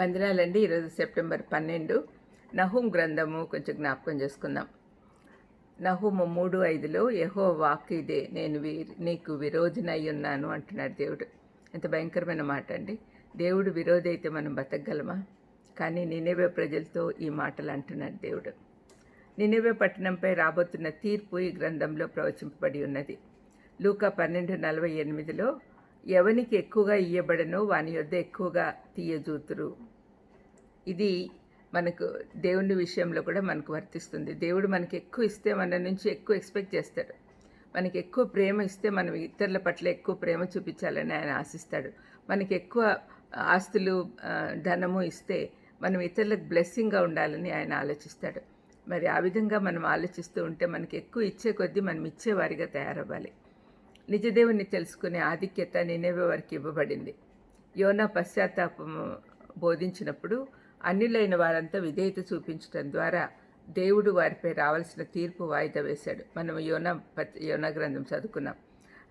వందనాలండి. ఈరోజు సెప్టెంబర్ పన్నెండు. నహూం గ్రంథము కొంచెం జ్ఞాపకం చేసుకుందాం. నహూము మూడు ఐదులో యహో వాక్ ఇదే నేను వీ నీకు విరోధినై ఉన్నాను అంటున్నాడు దేవుడు. ఎంత భయంకరమైన మాట అండి. దేవుడు విరోధి అయితే మనం బతకగలమా? కానీ నినేవే ప్రజలతో ఈ మాటలు అంటున్నాడు దేవుడు. నినేవే పట్టణంపై రాబోతున్న తీర్పు ఈ గ్రంథంలో ప్రవచింపబడి ఉన్నది. లూకా పన్నెండు నలభై ఎనిమిదిలో ఎవనికి ఎక్కువగా ఇయ్యబడనో వాని యొద్ద ఎక్కువగా తీయజూతురు. ఇది మనకు దేవుని విషయంలో కూడా మనకు వర్తిస్తుంది. దేవుడు మనకి ఎక్కువ ఇస్తే మన నుంచి ఎక్కువ ఎక్స్పెక్ట్ చేస్తాడు. మనకి ఎక్కువ ప్రేమ ఇస్తే మనం ఇతరుల పట్ల ఎక్కువ ప్రేమ చూపించాలని ఆయన ఆశిస్తాడు. మనకి ఎక్కువ ఆస్తులు ధనము ఇస్తే మనం ఇతరులకు బ్లెస్సింగ్గా ఉండాలని ఆయన ఆలోచిస్తాడు. మరి ఆ విధంగా మనం ఆలోచిస్తూ ఉంటే మనకి ఎక్కువ ఇచ్చే కొద్దీ మనం ఇచ్చేవారిగా తయారవ్వాలి. నిజదేవుని తెలుసుకునే ఆధిక్యత నినేవే వారికి ఇవ్వబడింది. యోనా పశ్చాత్తాపము బోధించినప్పుడు అన్యులైన వారంతా విధేయత చూపించడం ద్వారా దేవుడు వారిపై రావాల్సిన తీర్పు వాయిదా వేశాడు. మనం యోనా యోనా గ్రంథం చదువుకున్నాం.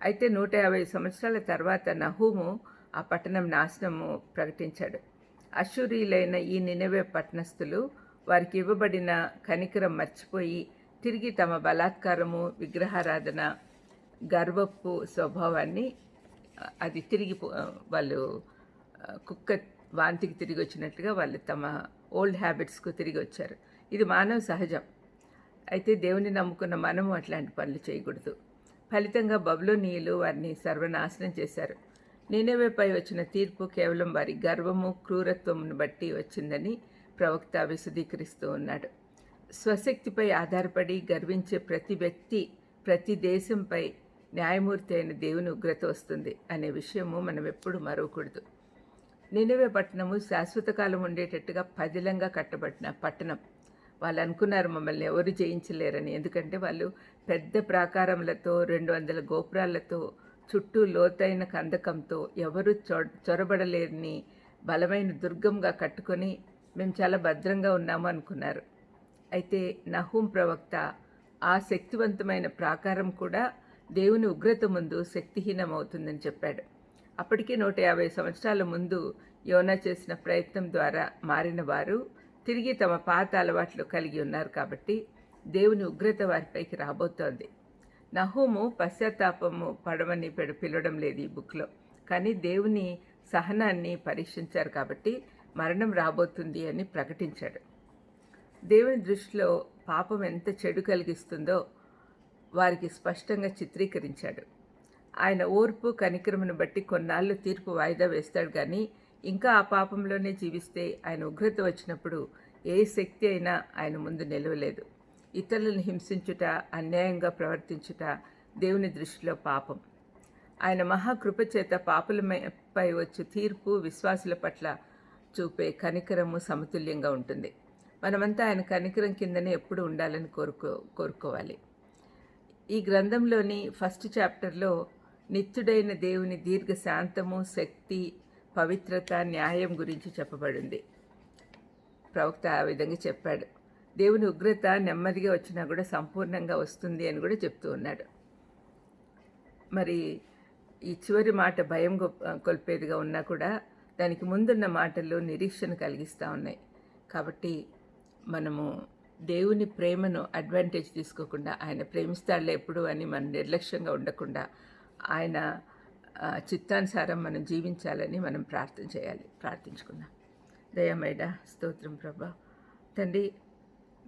అయితే నూట యాభై సంవత్సరాల తర్వాత నహూము ఆ పట్టణం నాశనము ప్రకటించాడు. అశూరియులైన ఈ నినవే పట్టణస్థులు వారికి ఇవ్వబడిన కనికరం మర్చిపోయి తిరిగి తమ బలాత్కారము విగ్రహారాధన గర్వపు స్వభావాన్ని అది తిరిగి వాళ్ళు కుక్క వాంతికి తిరిగి వచ్చినట్లుగా వాళ్ళు తమ ఓల్డ్ హ్యాబిట్స్కు తిరిగి వచ్చారు. ఇది మానవ సహజం. అయితే దేవుని నమ్ముకున్న మనము అట్లాంటి పనులు చేయకూడదు. ఫలితంగా బబులోనీయులు వారిని సర్వనాశనం చేశారు. నేనేవేపై వచ్చిన తీర్పు కేవలం వారి గర్వము క్రూరత్వమును బట్టి వచ్చిందని ప్రవక్త విశదీకరిస్తూ ఉన్నాడు. స్వశక్తిపై ఆధారపడి గర్వించే ప్రతి వ్యక్తి ప్రతి దేశంపై న్యాయమూర్తి అయిన దేవుని ఉగ్రత వస్తుంది అనే విషయము మనం ఎప్పుడు మరవకూడదు. నినువే పట్టణము శాశ్వత కాలం ఉండేటట్టుగా పదిలంగా కట్టబడిన పట్టణం. వాళ్ళు అనుకున్నారు మమ్మల్ని ఎవరు జయించలేరని. ఎందుకంటే వాళ్ళు పెద్ద ప్రాకారములతో రెండు వందల గోపురాలతో చుట్టూ లోతైన కందకంతో ఎవరు చొ చొరబడలేరని బలమైన దుర్గంగా కట్టుకొని మేము చాలా భద్రంగా ఉన్నాము అనుకున్నారు. అయితే నహూం ప్రవక్త ఆ శక్తివంతమైన ప్రాకారం కూడా దేవుని ఉగ్రత ముందు శక్తిహీనమవుతుందని చెప్పాడు. అప్పటికే నూట యాభై సంవత్సరాల ముందు యోనా చేసిన ప్రయత్నం ద్వారా మారిన వారు తిరిగి తమ పాత అలవాట్లు కలిగి ఉన్నారు కాబట్టి దేవుని ఉగ్రత వారిపైకి రాబోతోంది. నహూము పశ్చాత్తాపము పడమని పిలవడం లేదు ఈ బుక్లో. కానీ దేవుని సహనాన్ని పరీక్షించారు కాబట్టి మరణం రాబోతుంది అని ప్రకటించాడు. దేవుని దృష్టిలో పాపం ఎంత చెడు కలిగిస్తుందో వారికి స్పష్టంగా చిత్రీకరించాడు. ఆయన ఓర్పు కనికరమును బట్టి కొన్నాళ్ళు తీర్పు వాయిదా వేస్తాడు కానీ ఇంకా ఆ పాపంలోనే జీవిస్తే ఆయన ఉగ్రత వచ్చినప్పుడు ఏ శక్తి అయినా ఆయన ముందు నిలవలేదు. ఇతరులను హింసించుట అన్యాయంగా ప్రవర్తించుట దేవుని దృష్టిలో పాపం. ఆయన మహాకృపచేత పాపులపై వచ్చు తీర్పు విశ్వాసుల పట్ల చూపే కనికరము సమతుల్యంగా ఉంటుంది. మనమంతా ఆయన కనికరం కిందనే ఎప్పుడు ఉండాలని కోరుకో కోరుకోవాలి. ఈ గ్రంథంలోని ఫస్ట్ చాప్టర్లో నిత్యుడైన దేవుని దీర్ఘ శాంతము శక్తి పవిత్రత న్యాయం గురించి చెప్పబడింది. ప్రవక్త ఆ విధంగా చెప్పాడు. దేవుని ఉగ్రత నెమ్మదిగా వచ్చినా కూడా సంపూర్ణంగా వస్తుంది అని కూడా చెప్తూ ఉన్నాడు. మరి ఈ చివరి మాట భయం కొల్పేదిగా ఉన్నా కూడా దానికి ముందున్న మాటలు నిరీక్షణ కలిగిస్తూ ఉన్నాయి. కాబట్టి మనము దేవుని ప్రేమను అడ్వాంటేజ్ తీసుకోకుండా ఆయన ప్రేమిస్తాడులే ఎప్పుడు అని మనం నిర్లక్ష్యంగా ఉండకుండా ఆయన చిత్తానుసారం మనం జీవించాలని మనం ప్రార్థన చేయాలి ప్రార్థించుకుందాం. దయమైడ స్తోత్రం ప్రభా. తండ్రి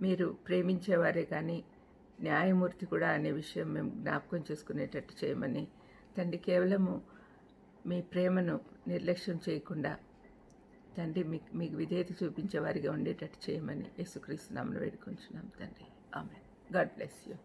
మీరు ప్రేమించేవారే కానీ న్యాయమూర్తి కూడా అనే విషయం మేము జ్ఞాపకం చేసుకునేటట్టు చేయమని తండ్రి కేవలము మీ ప్రేమను నిర్లక్ష్యం చేయకుండా తండ్రి మీకు మీకు విధేయత చూపించే వారిగా ఉండేటట్టు చేయమని యేసుక్రీస్తు నామను వేడుకుంటున్నాం తండ్రి. ఆమె గాడ్ బ్లెస్ యూ.